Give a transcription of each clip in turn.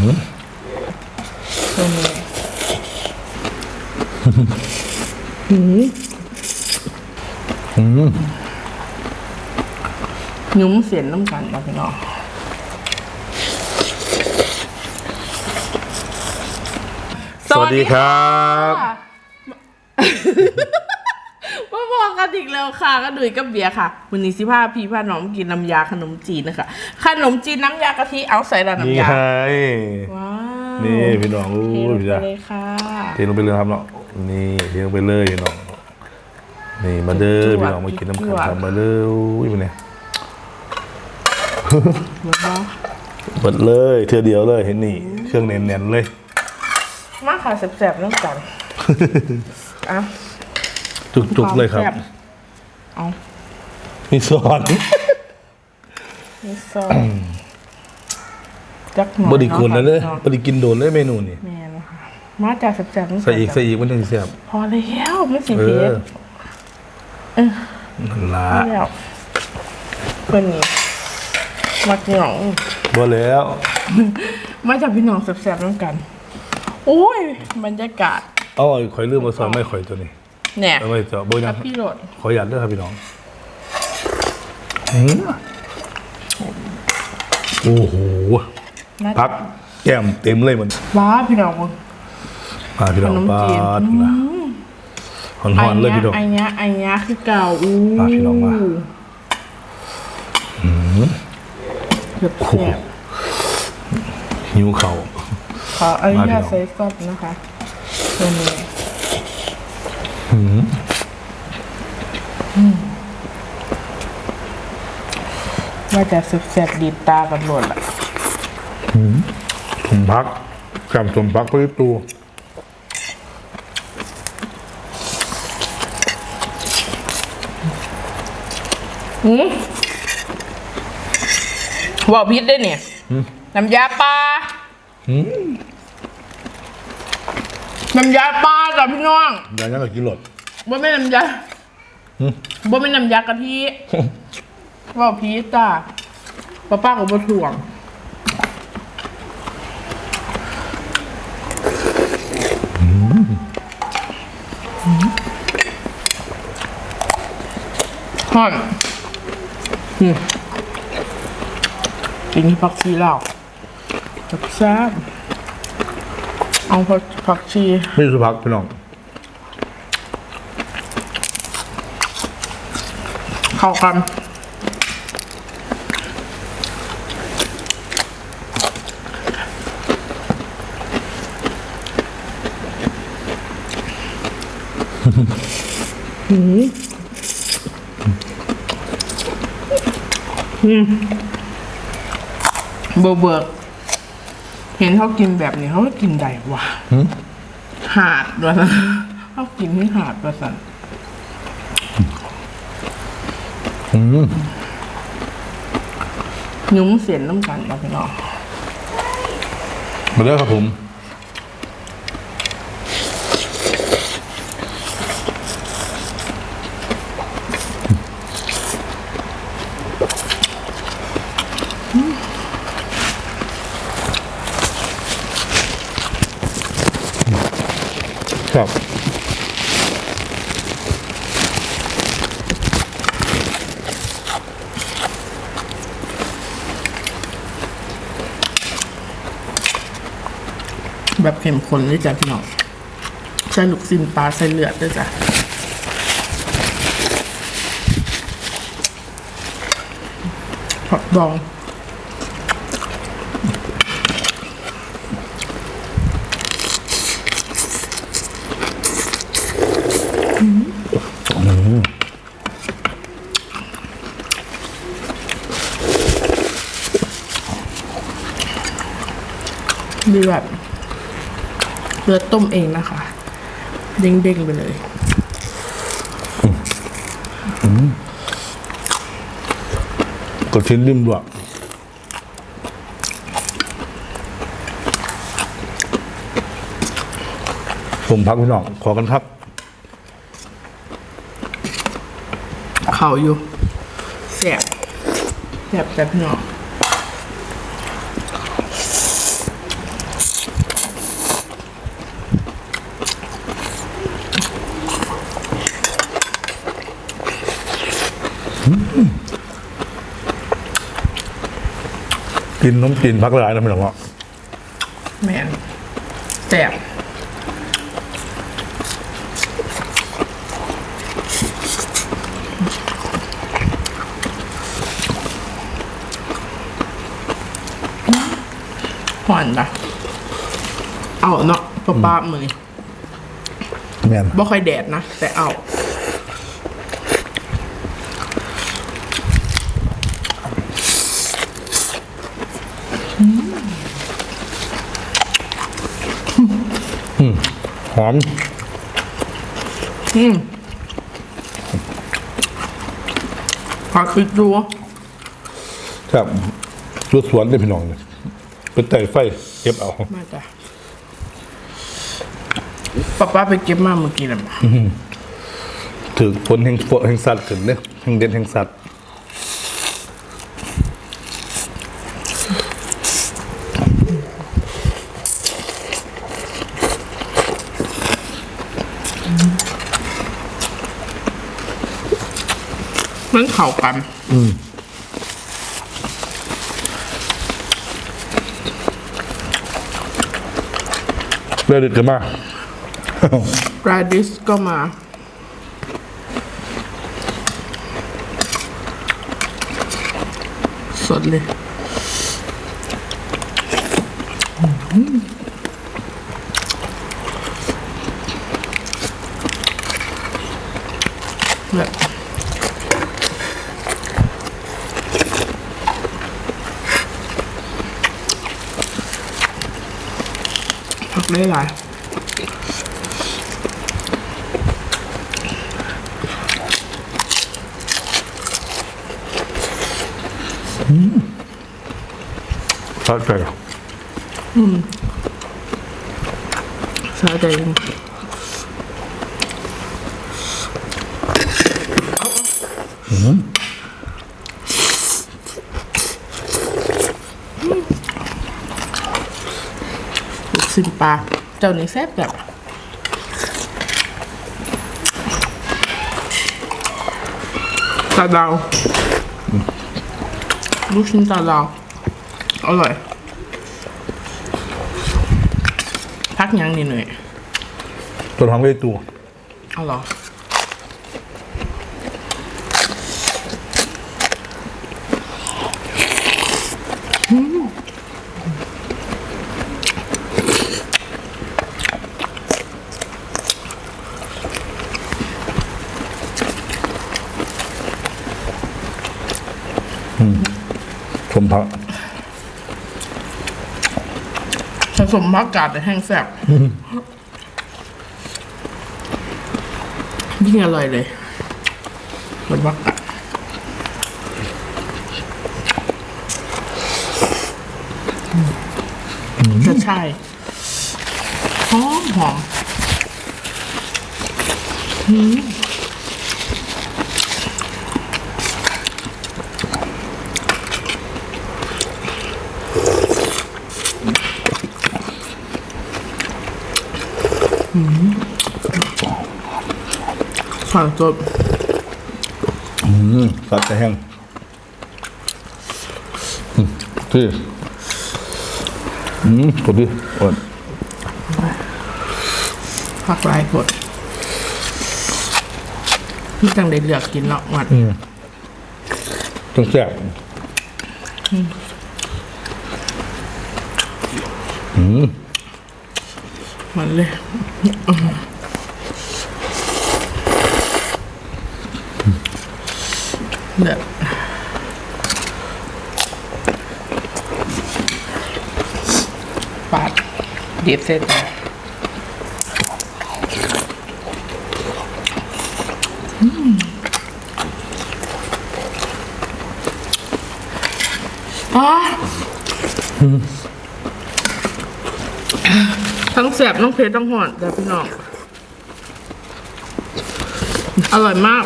ตัวนี้หนุ่มเสียนน้ำกันนะพี่น้องสวัสดีครับมาบ อกกันอีกแล้วค่ะก็ดุยกับเบียร์ค่ะวันนี้สิพาพี่พาน้องกินน้ำยาขนมจีนนะคะขนมจีนน้ำยากะทิเอาใส่ละนี่น้ำยาไงว้าวนี่พี่น้องเทอู้ลงพี่ไปจ้าเลยค่ะเทลงไปเลยครับเนาะนี่เทลงไปเลยพี่น้องนี่มาเด้อพี่น้องมากินน้ำขันครับมาเด้ออุ้ยมันเนี่ยหมดแล้วเปิดเลยเทือเดียวเลยเห็นนี่ เครื่องแน่นๆเลย มาค่ะแสบๆน้ำกันอะ จุกๆเลยครับวามแซ่ เอามีซอสนี่ซอสจักหน่อยบไดิกุนนะเลยเนาะบไดิกินโดนเลยเมนูนี่แม่นะคะมาจากแสบๆน้ำกันใส่อีกใส่อีกมันถึงเสียบพอแล้วไม่สีเอเพอชรนั่นละพอแล้วเป็นนี้มักหน่องบ่แล้ว มาจากพี่น้องแสบๆน้ำกัน โอ้ยบรรยากาศ เอาไอ้ข่อยลืมมาซอยไม่ข่อยตัวนี้ เนี่ยเอาไว้เจาะเบอร์คยัรังบพี่โหลดขอหยัดด้วยครับพี่น้องหืมโอ้โหน่าพักแก้มเต็มเลยมันว้าพี่น้องมึงมาพี่น้องขนมปาจีนดนะหอนๆเลยพี่น้อง ไอ้เนี้ยไอ้เนี้ยคือเก่าอู้มาพี่น้องมาเกือบแสบหิวเข่า ขออนุญาตมาพี่น้องใส่ซอสนะคะตัวนี้ ว่าจะแสบๆดีดตากันหมดละถุงพักแก้มถุงพักไปตัวหืมบอกพิษได้เนี่ย น้ำยาปลาหืม น้ำยาปลาจ้ะพี่น้องยายังกับกินหลดบ่ไม่นน้ำยาหืมบ่ไม่นน้ำยากะทิบอกพีชจ้ะป้าป้ากับบ่ถ่วง ฮอนอืมกินที่ผักชีแล้วจับแซ่บเอาผัก ผักชีไม่สุพักพี่น้องเข้ากันเบอร์เบิร์กเห็นเขากินแบบนี้เขาก็กินได้ว่ะ หาดว่ะสันเขากินที่หาดว่ะสันอืมหนุ่มเสียนน้ำกันนะพี่น้องมาเด้อครับผม ครับแบบเข้มข้นเลยจ้ะพี่น้องใส่ลูกซินปลาใส่เลือดด้วยจ้ะผักดอง เลือดเลือดต้มเองนะคะ เด้งๆไปเลยกดชิ้นริมด้วยผมพักพี่น้อง ขอกันครับ เข่าอยู่แสบแสบแต่พี่น้อง กินน้ำกินพักหลายนะพี่น้องเนาะแมนแสบห่อนปะเอาเนาะป้าป้ามือนี่แม่นบ่ค่อยแดดนะ แต่เอา ห อม อืมขอคิดดูครับรถสวนได้พี่น้องเนี่ยเป็นไต่ไฟเก็บเอามาจ้ะป้าป้าไปเก็บมาเมื่อกี้นะถือผลแห่งฝนแห่งสัตว์ขึ้นเนี่ยแห่งเด่นแห่งสัตว์ มันเข่ากันเลือดเดือดกันมากราดิสก็มา สดเลย แบบ ผักได้หลายสะใจ สะใจจริงลูกชิ้น ปลาเจ้านี้แซ่บแบบตาดาวลูกชิ้นตาดาวอร่อย พักยังนี่หน่อยตัวทำไว้ตัวเอาเหรอ ชมพระผสมผักกาดแต่แห้งแซ่บยิ่งอร่อยเลยมือนผักกาดจะใช่หอมหอมหืม ผักสดอืมสัตว์จะแห้งอืมที่อืมกดดิอ่อนผักลายกดพี่จังได้เลือกกินเนาะวัดจังแซ่บอืมมันเลย เดือดปาดเดียบเส้นไปอืมอ๋อทั้งแสบทั้งเผ็ดทั้งหอนแต่พี่น้อง อร่อยมาก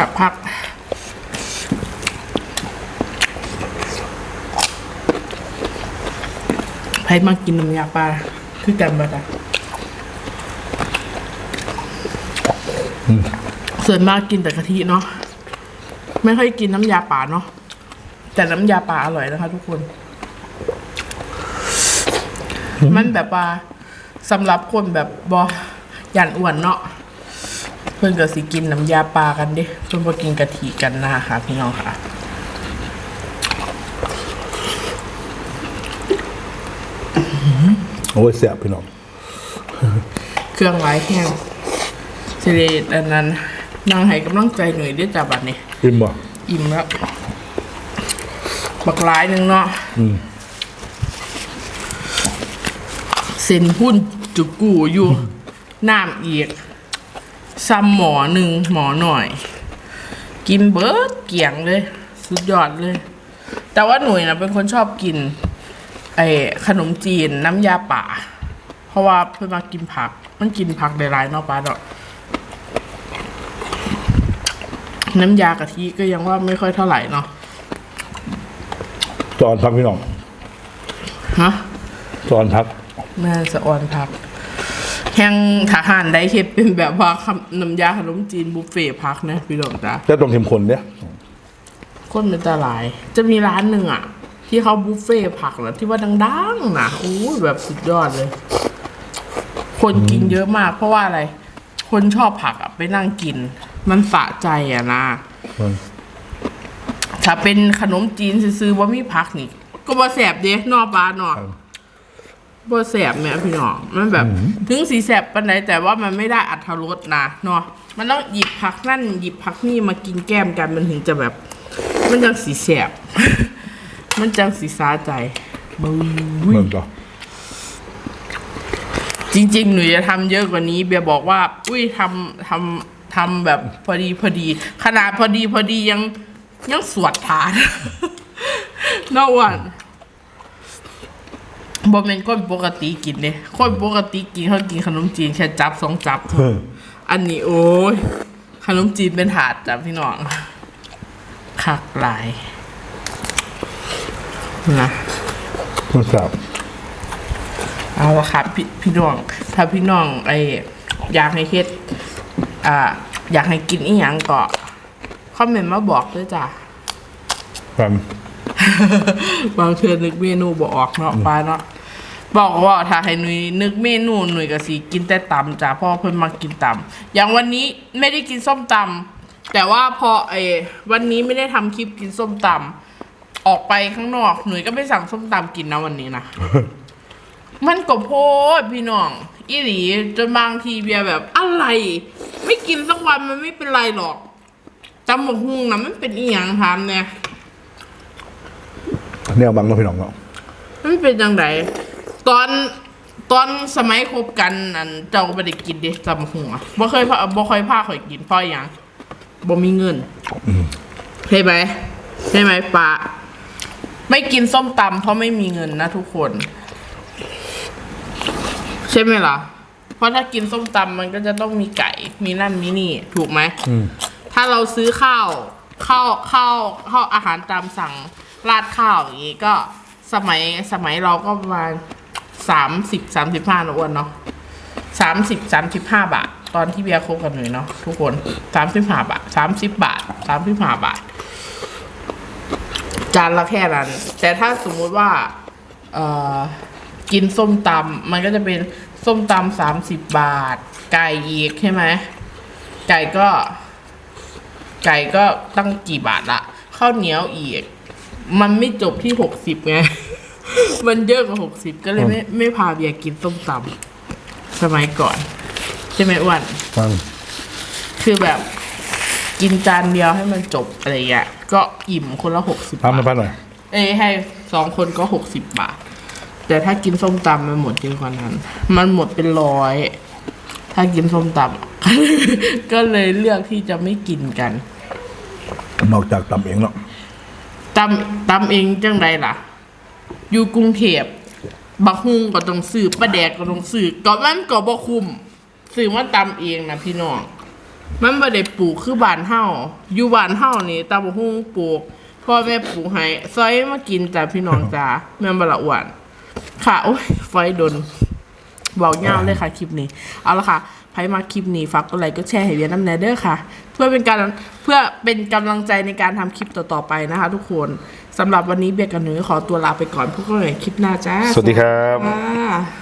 แสบพักใครมากินน้ำยาปลาคือกันบัดอะส่วนมากกินแต่กะทิเนาะไม่ค่อยกินน้ำยาป่าเนาะแต่น้ำยาป่าอร่อยนะคะ ทุกคน มันแบบว่าสำหรับคนแบบบอยันอ้วนเนาะ เพื่อนก็สิกินน้ำยาปลากันเดิเพื่อนบ่กินกะทิกันนะคะ พี่น้องค่ะโอ้ยเสียบพี่น้อง เครื่องไว้แห้งสิเดอันนั้นนางให้กำลังใจหน่อยเด้วยจ้าบัดนี้กินบ่อิ่มแล้วบักหลายหนึ่งเนาะอืมเส้นหุ้นจุกูอยู่น้ำอีก ซ้ำหมอหนึ่งหมอหน่อย กินเบิร์ดเกี่ยงเลย สุดยอดเลย แต่ว่าหนุ่ยนะเป็นคนชอบกินไอ้ขนมจีนน้ำยาป่า เพราะว่าเพื่อนมากินผัก มันกินผักได้หลายเนาะป้าเนาะน้ำยากะทิก็ยังว่าไม่ค่อยเท่าไหร่เนาะจอนพักพี่น้องฮะจอนพัก แม่สะออนผัก แห้งทหารได้เฮ็ดเป็นแบบว่าคำน้ำยาขนมจีนบุฟเฟ่ต์ผักนะพี่ดอกจ้าแต่ต้องเข้มข้นเนี่ยคนเป็นตาหลาย จะมีร้านหนึ่งอะ ที่เขาบุฟเฟ่ต์ผักแล้วที่ว่าดังๆนะโอ้ยแบบสุดยอดเลย คนกินเยอะมาก เพราะว่าอะไร คนชอบผักอะไปนั่งกิน มันสะใจอะนะมันถ้าเป็นขนมจีนซื้อๆว่ามีผักนี่ ก็บ่แสบเด้นอกบ้านเนาะ บ่แสบแม่พี่น้องมันแบบ ถึงสีแสบปานใดแต่ว่ามันไม่ได้อัตรสนะเนาะมันต้องหยิบผักนั่นหยิบผักนี่มากินแก้มกันมันถึงจะแบบ มันจังสีแสบ มันจังสีสาใจบึ้ยมันก็จริง ๆ หนูจะทำเยอะกว่านี้ เบียร์บอกว่า อุ้ยทำทำทำแบบพอดีพอดี ขนาดพอดีพอดียังยังสวดทานนอกวัน บอเป็นคนปกติกินเนี่ยคนปกติกินเขากินขนมจีนแค่จับสองจับเอออันนี้โอ้ยขนมจีนเป็นถาดจ้ะพี่น้องคักหลายนะมันแสบเอาละครับพี่พี่น้อง ถ้าพี่น้องไออยากให้เฮ็ดอ่า อยากให้กินอีหยังก็คอมเมนต์มาบอกด้วยจ้ะครับ บางเทือนึกเมนูบออกเนาะป้าเนาะบอกว่าถ้าให้หนุยนึกเมนูหนุยก็สิกินแต่ตำจ้ะเพราะเพิ่นมากินตำอย่างวันนี้ไม่ได้กินส้มตำแต่ว่าพอไอ้วันนี้ไม่ได้ทำคลิปกินส้มตำออกไปข้างนอกหนุยก็ไปสั่งส้มตำกินนะวันนี้นะ มันก็โพดพี่น้องอีหลีจนบางทีเบียร์แบบอะไร ไม่กินสักวันมันไม่เป็นไรหรอกตำบักฮุงนะมันเป็นอีหยังถามเนี่ย แนวบังเนาะพี่น้องเนาะมันเป็นจังไดตอนตอนสมัยคบกันนั่นเจ้าก็ไม่ได้กินเด็จำหัวบ่เคยพาบ่เคยพาข่อยกินเพราะหยังบ่มีเงินใช่ไหมใช่ไหมปะไม่กินส้มตำเพราะไม่มีเงินนะทุกคน ใช่ไหมล่ะ เพราะถ้ากินส้มตำมันก็จะต้องมีไก่ มีนั่นมีนี่ ถูกไหม อืม ถ้าเราซื้อข้าวข้าวข้าวข้าวอาหารตามสั่ง ราดข้าวอย่างงี้ก็สมัยสมัยเราก็ประมาณสามสิบสามสิบห้านะอ้วนเนาะสามสิบสามสิบห้าบาท ตอนที่เบียร์คบกันหน่อยเนาะทุกคนสามสิบห้าบาทสามสิบบาทสามสิบห้าบาท จานละแค่นั้น แต่ถ้าสมมุติว่า เอ่อ กินส้มตำมันก็จะเป็นส้มตำสามสิบบาท ไก่อีกใช่ไหมไก่ก็ ไก่ก็ตั้งกี่บาทละข้าวเหนียวอีก มันไม่จบที่หกสิบไง มันเยอะกว่าหกสิบก็เลยไม่ไม่พาเบียร์กินส้มตำสมัยก่อน ใช่ไหมอ้วนฟังคือแบบกินจานเดียวให้มันจบอะไรเงี้ยก็อิ่มคนละหกสิบทำมาบาพัทนหน่อยเอ้ยให้สองคนก็หกสิบบาท แต่ถ้ากินส้มตำมันหมดเยอะกว่านั้น มันหมดเป็นร้อย ถ้ากินส้มตำ ก็เลยเลือกที่จะไม่กินกัน นอกจากตำเองเนาะ ตำตำเองจังใดล่ะ อยู่กรุงเทพบักฮุงก็ต้องซื้อปลาแดกก็ต้องซื้อก็มันก็บ่คุ้มซื้อมาตำเองนะพี่น้องมันบ่ได้ปลูกคือบ้านเฮาอยู่บ้านเฮานี่ตำบักฮุงปลูกพ่อแม่ปลูกให้ซอยมากินจ้ะพี่น้องจ้าแม่นบ่ละอ้วนค่ะโอ้ยไฟดนบอกยาเลยค่ะคลิปนี้ เอาละค่ะ ใครมาคลิปนี้ฝากกดไลค์ก็แชร์ให้เวียน้ำแนเดอร์ค่ะ เพื่อเป็นการเพื่อเป็นกำลังใจในการทำคลิปต่อๆไปนะคะ ทุกคนสำหรับวันนี้เบียร์กับหนูขอตัวลาไปก่อนพวกเราใหม่คลิปหน้าจ้าสวัสดีครับค่ะ